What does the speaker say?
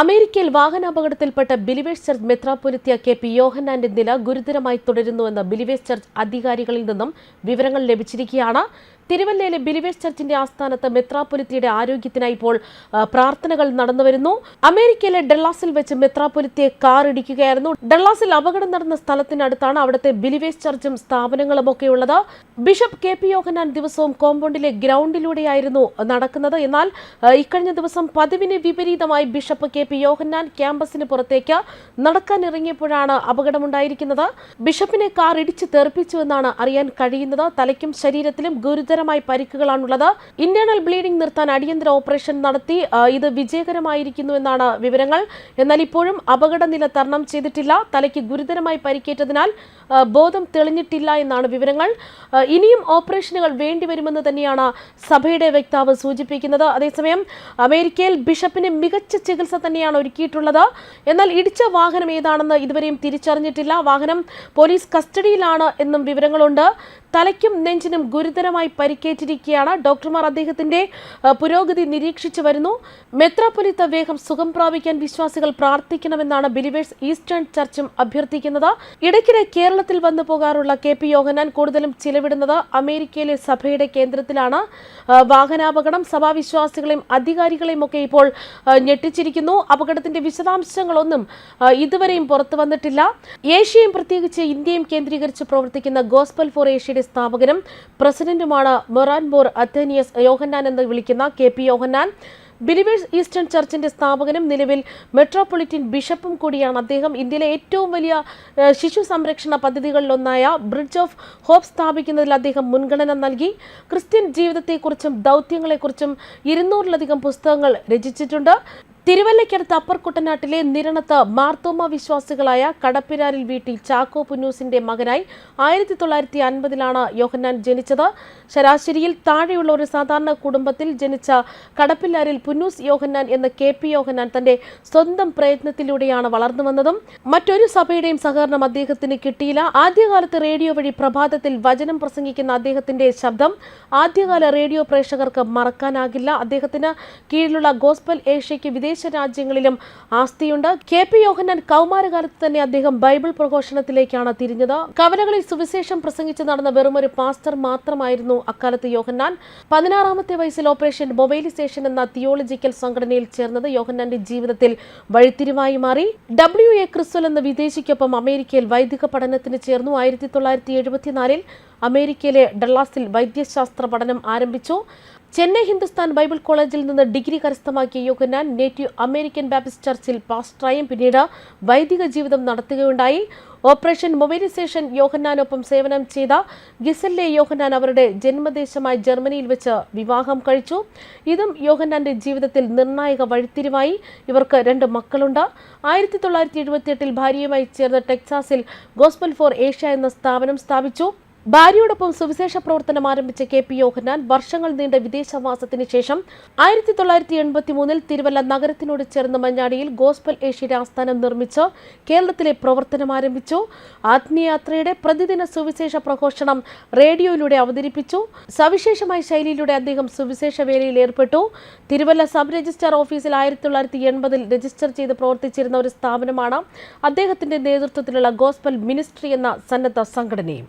അമേരിക്കയിൽ വാഹനാപകടത്തിൽപ്പെട്ട believers church മെത്രാപ്പൊലിത്തിയ കെ പി യോഹന്നാന്റെ നില ഗുരുതരമായി തുടരുന്നുവെന്ന് ബിലിവേഴ്സ് ചർച്ച് അധികാരികളിൽ നിന്നും വിവരങ്ങൾ ലഭിച്ചിരിക്കുകയാണ്. തിരുവല്ലയിലെ ബിലിവേഴ്സ് ചർച്ചിന്റെ ആസ്ഥാനത്ത് മെത്രാപൊലിത്തിയുടെ ആരോഗ്യത്തിനായി ഇപ്പോൾ പ്രാർത്ഥനകൾ നടന്നുവരുന്നു. അമേരിക്കയിലെ ഡെല്ലാസിൽ വെച്ച് മെത്രാപൊലിത്തിയെ കാർ ഇടിക്കുകയായിരുന്നു ഡെല്ലാസിൽ അപകടം നടന്ന സ്ഥലത്തിനടുത്താണ് അവിടുത്തെ ബിലിവേഴ്സ് ചർച്ചും സ്ഥാപനങ്ങളും ഒക്കെ ഉള്ളത് ബിഷപ്പ് കെ പി യോഹനാൻ ദിവസവും കോമ്പൗണ്ടിലെ ഗ്രൗണ്ടിലൂടെയായിരുന്നു നടക്കുന്നത്. എന്നാൽ ഇക്കഴിഞ്ഞ ദിവസം പതിവിന് വിപരീതമായി ബിഷപ്പ് കെ പി യോഹന്നാൻ ക്യാമ്പസിന് പുറത്തേക്ക് നടക്കാനിറങ്ങിയപ്പോഴാണ് അപകടമുണ്ടായിരിക്കുന്നത്. ബിഷപ്പിനെ കാർ ഇടിച്ച് തെറിപ്പിച്ചുവെന്നാണ് അറിയാൻ കഴിയുന്നത്. തലയ്ക്കും ശരീരത്തിലും ഗുരുതരമായ പരിക്കുകളാണുള്ളത്. ഇന്റേണൽ ബ്ലീഡിംഗ് നിർത്താൻ അടിയന്തര ഓപ്പറേഷൻ നടത്തി ഇത് വിജയകരമായിരിക്കുന്നു എന്നാണ് വിവരങ്ങൾ. എന്നാൽ ഇപ്പോഴും അപകടനില തരണം ചെയ്തിട്ടില്ല. തലയ്ക്ക് ഗുരുതരമായി പരിക്കേറ്റതിനാൽ ബോധം തെളിഞ്ഞിട്ടില്ല എന്നാണ് വിവരങ്ങൾ. ഇനിയും ഓപ്പറേഷനുകൾ വേണ്ടിവരുമെന്ന് തന്നെയാണ് സഭയുടെ വക്താവ് സൂചിപ്പിക്കുന്നത്. അതേസമയം അമേരിക്കയിൽ ബിഷപ്പിന് മികച്ച ചികിത്സ തന്നെയാണ് ഒരുക്കിയിട്ടുള്ളത്. എന്നാൽ ഇടിച്ച വാഹനം ഏതാണെന്ന് ഇതുവരെയും തിരിച്ചറിഞ്ഞിട്ടില്ല. വാഹനം പോലീസ് കസ്റ്റഡിയിലാണ് എന്നും വിവരങ്ങളുണ്ട്. തലയ്ക്കും നെഞ്ചിനും ഗുരുതരമായി പരിക്കേറ്റിരിക്കുകയാണ് ഡോക്ടർമാർ. അദ്ദേഹത്തിന്റെ പുരോഗതി നിരീക്ഷിച്ചു വരുന്നു. മെത്രാപൊലിത്ത വേഗം സുഖം പ്രാപിക്കാൻ വിശ്വാസികൾ പ്രാർത്ഥിക്കണമെന്നാണ് ബിലിവേഴ്സ് ഈസ്റ്റേൺ ചർച്ചും അഭ്യർത്ഥിക്കുന്നത്. ഇടയ്ക്കിടെ കേരളത്തിൽ വന്നു പോകാറുള്ള കെ പി യോഹനാൻ കൂടുതലും ചിലവിടുന്നത് അമേരിക്കയിലെ സഭയുടെ കേന്ദ്രത്തിലാണ്. വാഹനാപകടം സഭാവിശ്വാസികളെയും അധികാരികളെയും ഒക്കെ ഇപ്പോൾ ഞെട്ടിച്ചിരിക്കുന്നു. അപകടത്തിന്റെ വിശദാംശങ്ങളൊന്നും ഇതുവരെയും പുറത്തു വന്നിട്ടില്ല. ഏഷ്യയും പ്രത്യേകിച്ച് ഇന്ത്യയും കേന്ദ്രീകരിച്ച് പ്രവർത്തിക്കുന്ന ഗോസ്പൽ ഫോർ ഏഷ്യയുടെ സ്ഥാപകനും പ്രസിഡന്റുമാണ് മൊറാൻബോർ അത്തേനിയസ് യോഹന്നാൻ എന്ന് വിളിക്കുന്ന K P Yohannan. Believers Eastern ചർച്ചിന്റെ സ്ഥാപകനും നിലവിൽ മെട്രോപൊളിറ്റൻ ബിഷപ്പും കൂടിയാണ്. അദ്ദേഹം ഇന്ത്യയിലെ ഏറ്റവും വലിയ ശിശു സംരക്ഷണ പദ്ധതികളിലൊന്നായ ബ്രിഡ്ജ് ഓഫ് ഹോപ്പ് സ്ഥാപിക്കുന്നതിൽ അദ്ദേഹം മുൻഗണന നൽകി. ക്രിസ്ത്യൻ ജീവിതത്തെക്കുറിച്ചും ദൗത്യങ്ങളെക്കുറിച്ചും ഇരുന്നൂറിലധികം പുസ്തകങ്ങൾ രചിച്ചിട്ടുണ്ട്. തിരുവല്ലയ്ക്കടുത്ത് അപ്പർ കുട്ടനാട്ടിലെ നിരണത്ത് മാർത്തോമ വിശ്വാസികളായ കടപ്പിരാരിൽ വീട്ടിൽ ചാക്കോ പുന്നൂസിന്റെ മകനായി ആയിരത്തി തൊള്ളായിരത്തി അൻപതിലാണ് യോഹന്നാൻ ജനിച്ചത്. ശരാശരിയിൽ താഴെയുള്ള ഒരു സാധാരണ കുടുംബത്തിൽ ജനിച്ച കടപ്പിലാരിൽ പുന്നൂസ് യോഹന്നാൻ എന്ന കെ പി യോഹന്നാൻ തന്റെ സ്വന്തം പ്രയത്നത്തിലൂടെയാണ് വളർന്നു വന്നതും. മറ്റൊരു സഭയുടെയും സഹകരണം അദ്ദേഹത്തിന് കിട്ടിയില്ല. ആദ്യകാലത്ത് റേഡിയോ വഴി പ്രഭാതത്തിൽ വചനം പ്രസംഗിക്കുന്ന അദ്ദേഹത്തിന്റെ ശബ്ദം ആദ്യകാല റേഡിയോ പ്രേക്ഷകർക്ക് മറക്കാനാകില്ല. അദ്ദേഹത്തിന് കീഴിലുള്ള ഗോസ്പൽ ഏഷ്യയ്ക്ക് വിദേശ രാജ്യങ്ങളിലും ആസ്തിയുണ്ട്. കെ പി യോഹന്നാൻ കൗമാരകാലത്ത് തന്നെ അദ്ദേഹം ബൈബിൾ പ്രഘോഷണത്തിലേക്കാണ് തിരിഞ്ഞത്. കവലകളിൽ സുവിശേഷം പ്രസംഗിച്ച് നടന്ന വെറുമൊരു പാസ്റ്റർ മാത്രമായിരുന്നു അക്കാലത്ത് യോഹന്നാൻ. പതിനാറാമത്തെ വയസ്സിൽ ഓപ്പറേഷൻ മൊബൈലൈസേഷൻ എന്ന തിയോളജിക്കൽ സംഘടനയിൽ ചേർന്നത് യോഹന്നാന്റെ ജീവിതത്തിൽ വഴിത്തിരിവായി മാറി. ഡബ്ല്യു എ ക്രിസ്വൽ എന്ന വിദേശിക്കൊപ്പം അമേരിക്കയിൽ വൈദിക പഠനത്തിന് ചേർന്നു. ആയിരത്തി തൊള്ളായിരത്തി എഴുപത്തിനാലിൽ അമേരിക്കയിലെ ഡള്ളാസിൽ വൈദ്യശാസ്ത്ര പഠനം ആരംഭിച്ചു. ചെന്നൈ ഹിന്ദുസ്ഥാൻ ബൈബിൾ കോളേജിൽ നിന്ന് ഡിഗ്രി കരസ്ഥമാക്കിയ യോഗനാൻ നേറ്റീവ് അമേരിക്കൻ ബാപ്റ്റിസ്റ്റ് ചർച്ചിൽ പാസ്റ്ററായും പിന്നീട് വൈദിക ജീവിതം നടത്തുകയുണ്ടായി. ഓപ്പറേഷൻ മൊബൈലൈസേഷൻ യോഹന്നാനൊപ്പം സേവനം ചെയ്ത ഗിസല്ലെ യോഹന്നാൻ അവരുടെ ജന്മദേശമായ ജർമ്മനിയിൽ വെച്ച് വിവാഹം കഴിച്ചു. ഇതും യോഹന്നാന്റെ ജീവിതത്തിൽ നിർണായക വഴിത്തിരിവായി. ഇവർക്ക് രണ്ട് മക്കളുണ്ട്. ആയിരത്തി തൊള്ളായിരത്തി എഴുപത്തിയെട്ടിൽ ഭാര്യയുമായി ചേർന്ന് ടെക്സാസിൽ ഗോസ്ബൽ ഫോർ ഏഷ്യ എന്ന സ്ഥാപനം സ്ഥാപിച്ചു. ഭാര്യയോടൊപ്പം സുവിശേഷ പ്രവർത്തനം ആരംഭിച്ച കെ പി യോഹന്നാൻ വർഷങ്ങൾ നീണ്ട വിദേശവാസത്തിന് ശേഷം ആയിരത്തി തൊള്ളായിരത്തി എൺപത്തി മൂന്നിൽ തിരുവല്ല നഗരത്തിനോട് ചേർന്ന മഞ്ഞാടിയിൽ ഗോസ്ബൽ ഏഷ്യയുടെ ആസ്ഥാനം നിർമ്മിച്ച് കേരളത്തിലെ പ്രവർത്തനം ആരംഭിച്ചു. ആത്മീയയാത്രയുടെ പ്രതിദിന സുവിശേഷ പ്രഘോഷണം റേഡിയോയിലൂടെ അവതരിപ്പിച്ചു. സവിശേഷമായ ശൈലിയിലൂടെ അദ്ദേഹം സുവിശേഷ വേലയിൽ ഏർപ്പെട്ടു. തിരുവല്ല സബ് രജിസ്ട്രാർ ഓഫീസിൽ ആയിരത്തി തൊള്ളായിരത്തി എൺപതിൽ രജിസ്റ്റർ ചെയ്ത് പ്രവർത്തിച്ചിരുന്ന ഒരു സ്ഥാപനമാണ് അദ്ദേഹത്തിന്റെ നേതൃത്വത്തിലുള്ള ഗോസ്ബൽ മിനിസ്ട്രി എന്ന സന്നദ്ധ സംഘടനയും.